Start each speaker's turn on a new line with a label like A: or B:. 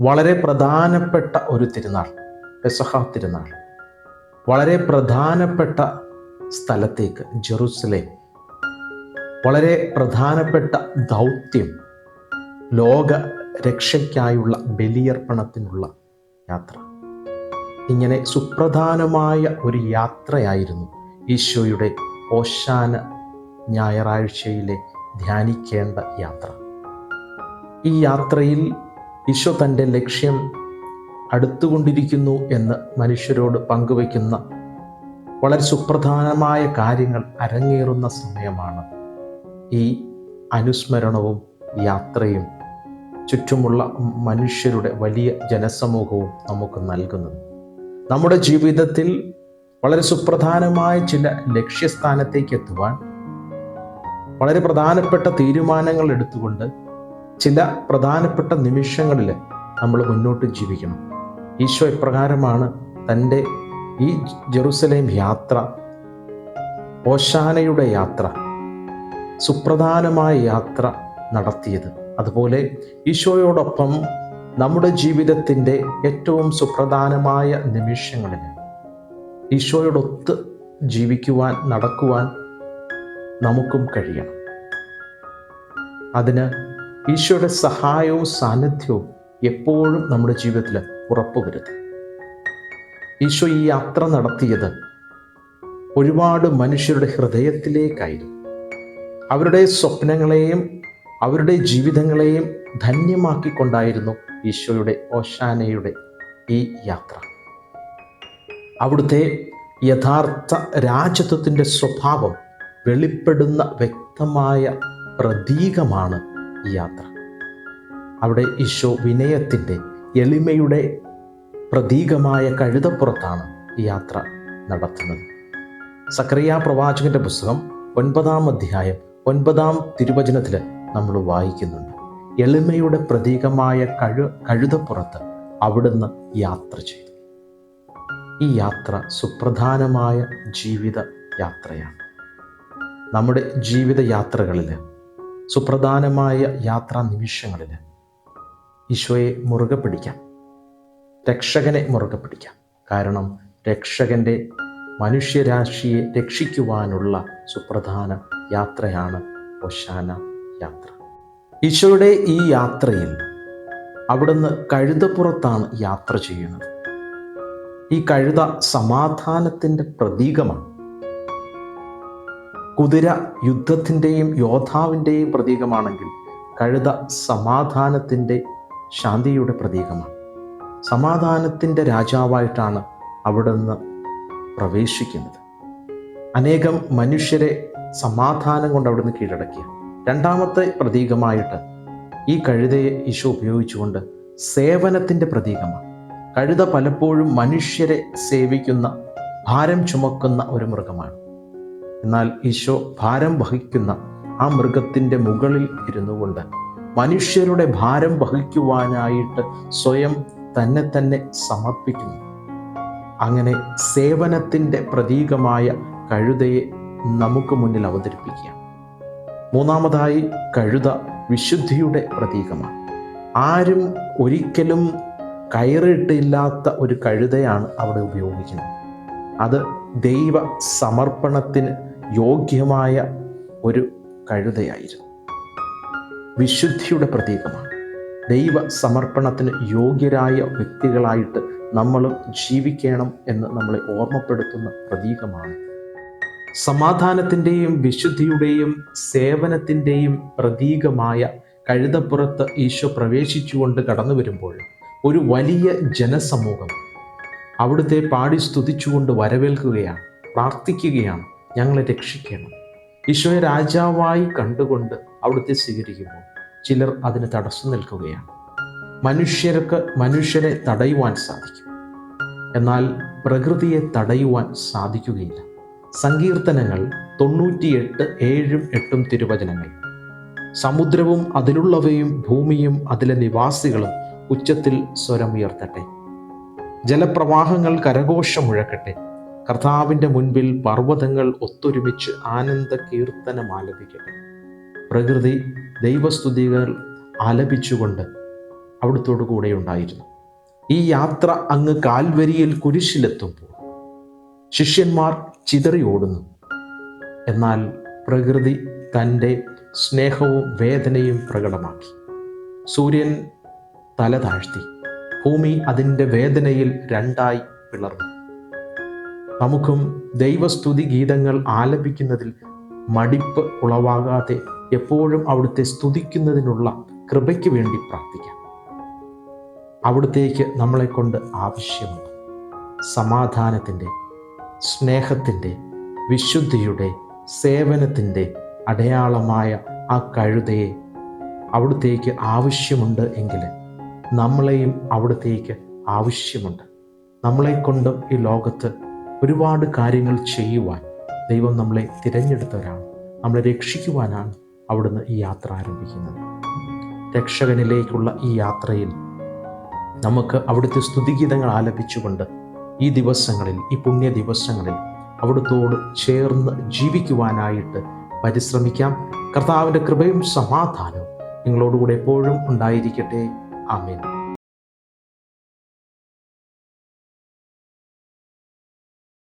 A: വളരെ പ്രധാനപ്പെട്ട ഒരു തിരുനാൾ പെസഹ തിരുനാൾ. വളരെ പ്രധാനപ്പെട്ട സ്ഥലത്തേക്ക് ജെറുസലേം. വളരെ പ്രധാനപ്പെട്ട ദൗത്യം ലോക രക്ഷയ്ക്കായുള്ള ബലിയർപ്പണത്തിനുള്ള യാത്ര. ഇങ്ങനെ സുപ്രധാനമായ ഒരു യാത്രയായിരുന്നു ഈശോയുടെ ഓശാന ഞായറാഴ്ചയിലെ ധ്യാനിക്കേണ്ട യാത്ര. ഈ യാത്രയിൽ ഈശോ തന്റെ ലക്ഷ്യം അടുത്തുകൊണ്ടിരിക്കുന്നു എന്ന് മനുഷ്യരോട് പങ്കുവയ്ക്കുന്ന വളരെ സുപ്രധാനമായ കാര്യങ്ങൾ അരങ്ങേറുന്ന സമയമാണ്. ഈ അനുസ്മരണവും യാത്രയും ചുറ്റുമുള്ള മനുഷ്യരുടെ വലിയ ജനസമൂഹവും നമുക്ക് നൽകുന്നത് നമ്മുടെ ജീവിതത്തിൽ വളരെ സുപ്രധാനമായ ചില ലക്ഷ്യസ്ഥാനത്തേക്ക് എത്തുവാൻ വളരെ പ്രധാനപ്പെട്ട തീരുമാനങ്ങൾ എടുത്തുകൊണ്ട് ചില പ്രധാനപ്പെട്ട നിമിഷങ്ങളിൽ നമ്മൾ മുന്നോട്ട് ജീവിക്കണം. ഈശോ ഇപ്രകാരമാണ് തന്റെ ഈ ജെറുസലേം യാത്ര ഓശാനയുടെ യാത്ര സുപ്രധാനമായ യാത്ര നടത്തിയത്. അതുപോലെ ഈശോയോടൊപ്പം നമ്മുടെ ജീവിതത്തിന്റെ ഏറ്റവും സുപ്രധാനമായ നിമിഷങ്ങളിൽ ഈശോയോടൊത്ത് ജീവിക്കുവാൻ നടക്കുവാൻ നമുക്കും കഴിയണം. അതിന് ഈശോയുടെ സഹായവും സാന്നിധ്യവും എപ്പോഴും നമ്മുടെ ജീവിതത്തിൽ ഉറപ്പുവരുത്തും. ഈശോ ഈ യാത്ര നടത്തിയത് ഒരുപാട് മനുഷ്യരുടെ ഹൃദയത്തിലേക്കായിരുന്നു. അവരുടെ സ്വപ്നങ്ങളെയും അവരുടെ ജീവിതങ്ങളെയും ധന്യമാക്കിക്കൊണ്ടായിരുന്നു ഈശോയുടെ ഓശാനയുടെ ഈ യാത്ര. അവിടുത്തെ യഥാർത്ഥ രാജ്യത്വത്തിന്റെ സ്വഭാവം വെളിപ്പെടുന്ന വ്യക്തമായ പ്രതീകമാണ് ഈ യാത്ര. അവിടെ ഈശോ വിനയത്തിന്റെ എളിമയുടെ പ്രതീകമായ കഴുതപ്പുറത്താണ് യാത്ര നടത്തുന്നത്. സക്രിയ പ്രവാചകന്റെ പുസ്തകം ഒൻപതാം അധ്യായം ഒൻപതാം തിരുവചനത്തിൽ നമ്മൾ വായിക്കുന്നുണ്ട്. എളിമയുടെ പ്രതീകമായ കഴു കഴുതപ്പുറത്ത് അവിടുന്ന് യാത്ര ചെയ്തു. ഈ യാത്ര സുപ്രധാനമായ ജീവിത യാത്രയാണ്. നമ്മുടെ ജീവിത യാത്രകളിൽ സുപ്രധാനമായ യാത്രാ നിമിഷങ്ങളിൽ ഈശോയെ മുറുകെ പിടിക്കാം. രക്ഷകനെ മുറുകെ പിടിക്കാം. കാരണം രക്ഷകന്റെ മനുഷ്യരാശിയെ രക്ഷിക്കുവാനുള്ള സുപ്രധാന യാത്രയാണ് ഒശാന യാത്ര. ഈശോയുടെ ഈ യാത്രയിൽ അവിടുന്ന് കഴുതപ്പുറത്താണ് യാത്ര ചെയ്യുന്നത്. ഈ കഴുത സമാധാനത്തിന്റെ പ്രതീകമാണ്. കുതിര യുദ്ധത്തിന്റെയും യോദ്ധാവിന്റെയും പ്രതീകമാണെങ്കിൽ കഴുത സമാധാനത്തിന്റെ ശാന്തിയുടെ പ്രതീകമാണ്. സമാധാനത്തിന്റെ രാജാവായിട്ടാണ് അവിടുന്ന് പ്രവേശിക്കുന്നത്. അനേകം മനുഷ്യരെ സമാധാനം കൊണ്ട് അവിടുന്ന് കീഴടക്കിയ. രണ്ടാമത്തെ പ്രതീകമായിട്ട് ഈ കഴുതയെ ഈശോ ഉപയോഗിച്ചുകൊണ്ട് സേവനത്തിന്റെ പ്രതീകമാണ്. കഴുത പലപ്പോഴും മനുഷ്യരെ സേവിക്കുന്ന ഭാരം ചുമക്കുന്ന ഒരു മൃഗമാണ്. എന്നാൽ ഈശോ ഭാരം വഹിക്കുന്ന ആ മൃഗത്തിന്റെ മുകളിൽ ഇരുന്നു കൊണ്ട് മനുഷ്യരുടെ ഭാരം വഹിക്കുവാനായിട്ട് സ്വയം തന്നെ തന്നെ സമർപ്പിക്കുന്നു. അങ്ങനെ സേവനത്തിന്റെ പ്രതീകമായ കഴുതയെ നമുക്ക് മുന്നിൽ അവതരിപ്പിക്കുക മൂന്നാമതായി കഴുത വിശുദ്ധിയുടെ പ്രതീകമാണ്. ആരും ഒരിക്കലും കയറിയിട്ടില്ലാത്ത ഒരു കഴുതയാണ് അവിടെ ഉപയോഗിക്കുന്നത്. അത് ദൈവ സമർപ്പണത്തിന് യോഗ്യമായ ഒരു കഴുതയായിരുന്നു. വിശുദ്ധിയുടെ പ്രതീകമാണ്. ദൈവ സമർപ്പണത്തിന് യോഗ്യരായ വ്യക്തികളായിട്ട് നമ്മൾ ജീവിക്കണം എന്ന് നമ്മളെ ഓർമ്മപ്പെടുത്തുന്ന പ്രതീകമാണ്. സമാധാനത്തിന്റെയും വിശുദ്ധിയുടെയും സേവനത്തിന്റെയും പ്രതീകമായ കഴുതപ്പുറത്ത് ഈശോ പ്രവേശിച്ചുകൊണ്ട് കടന്നു വരുമ്പോൾ ഒരു വലിയ ജനസമൂഹം അവിടുത്തെ പാടി സ്തുതിച്ചുകൊണ്ട് വരവേൽക്കുകയാണ് പ്രാർത്ഥിക്കുകയാണ് ഞങ്ങളെ രക്ഷിക്കണം. ഈശോയെ രാജാവായി കണ്ടുകൊണ്ട് അവിടുത്തെ സ്വീകരിക്കുമ്പോൾ ചിലർ അതിന് തടസ്സം നിൽക്കുകയാണ്. മനുഷ്യർക്ക് മനുഷ്യരെ തടയുവാൻ സാധിക്കും. എന്നാൽ പ്രകൃതിയെ തടയുവാൻ സാധിക്കുകയില്ല. സങ്കീർത്തനങ്ങൾ തൊണ്ണൂറ്റിയെട്ട് ഏഴും എട്ടും തിരുവചനങ്ങൾ. സമുദ്രവും അതിലുള്ളവയും ഭൂമിയും അതിലെ നിവാസികളും ഉച്ചത്തിൽ സ്വരമുയർത്തട്ടെ ജലപ്രവാഹങ്ങൾ കരഘോഷം മുഴക്കട്ടെ. കർത്താവിന്റെ മുൻപിൽ പർവതങ്ങൾ ഒത്തൊരുമിച്ച് ആനന്ദ കീർത്തനം ആലപിക്കട്ടെ. പ്രകൃതി ദൈവസ്തുതികൾ ആലപിച്ചുകൊണ്ട് അവിടുത്തോടു കൂടെ ഉണ്ടായിരുന്നു. ഈ യാത്ര അങ്ങ് കാൽവരിയിൽ കുരിശിലെത്തുമ്പോൾ ശിഷ്യന്മാർ ചിതറി ഓടുന്നു. എന്നാൽ പ്രകൃതി തന്റെ സ്നേഹവും വേദനയും പ്രകടമാക്കി. സൂര്യൻ തല താഴ്ത്തി. ഭൂമി അതിന്റെ വേദനയിൽ രണ്ടായി പിളർന്നു. നമുക്കും ദൈവസ്തുതി ഗീതങ്ങൾ ആലപിക്കുന്നതിൽ മടിപ്പ് ഉളവാകാതെ എപ്പോഴും അവിടുത്തെ സ്തുതിക്കുന്നതിനുള്ള കൃപയ്ക്ക് വേണ്ടി പ്രാർത്ഥിക്കാം. അവിടുത്തേക്ക് നമ്മളെ കൊണ്ട് ആവശ്യമുണ്ട് സമാധാനത്തിന്റെ സ്നേഹത്തിന്റെ വിശുദ്ധിയുടെ സേവനത്തിന്റെ അടയാളമായ ആ കഴുതയെ അവിടുത്തേക്ക് ആവശ്യമുണ്ട് എങ്കിൽ നമ്മളെയും അവിടുത്തേക്ക് ആവശ്യമുണ്ട്. നമ്മളെക്കൊണ്ടും ഈ ലോകത്ത് ഒരുപാട് കാര്യങ്ങൾ ചെയ്യുവാൻ ദൈവം നമ്മളെ തിരഞ്ഞെടുത്തവരാണ്. നമ്മളെ രക്ഷിക്കുവാനാണ് അവിടുന്ന് ഈ യാത്ര ആരംഭിക്കുന്നത്. രക്ഷകനിലേക്കുള്ള ഈ യാത്രയിൽ നമുക്ക് അവിടുത്തെ സ്തുതിഗീതങ്ങൾ ആലപിച്ചുകൊണ്ട് ഈ ദിവസങ്ങളിൽ ഈ പുണ്യ ദിവസങ്ങളിൽ അവിടുത്തോട് ചേർന്ന് ജീവിക്കുവാനായിട്ട് പരിശ്രമിക്കാം. കർത്താവിന്റെ കൃപയും സമാധാനവും നിങ്ങളോടുകൂടെ എപ്പോഴും ഉണ്ടായിരിക്കട്ടെ. ആമേൻ.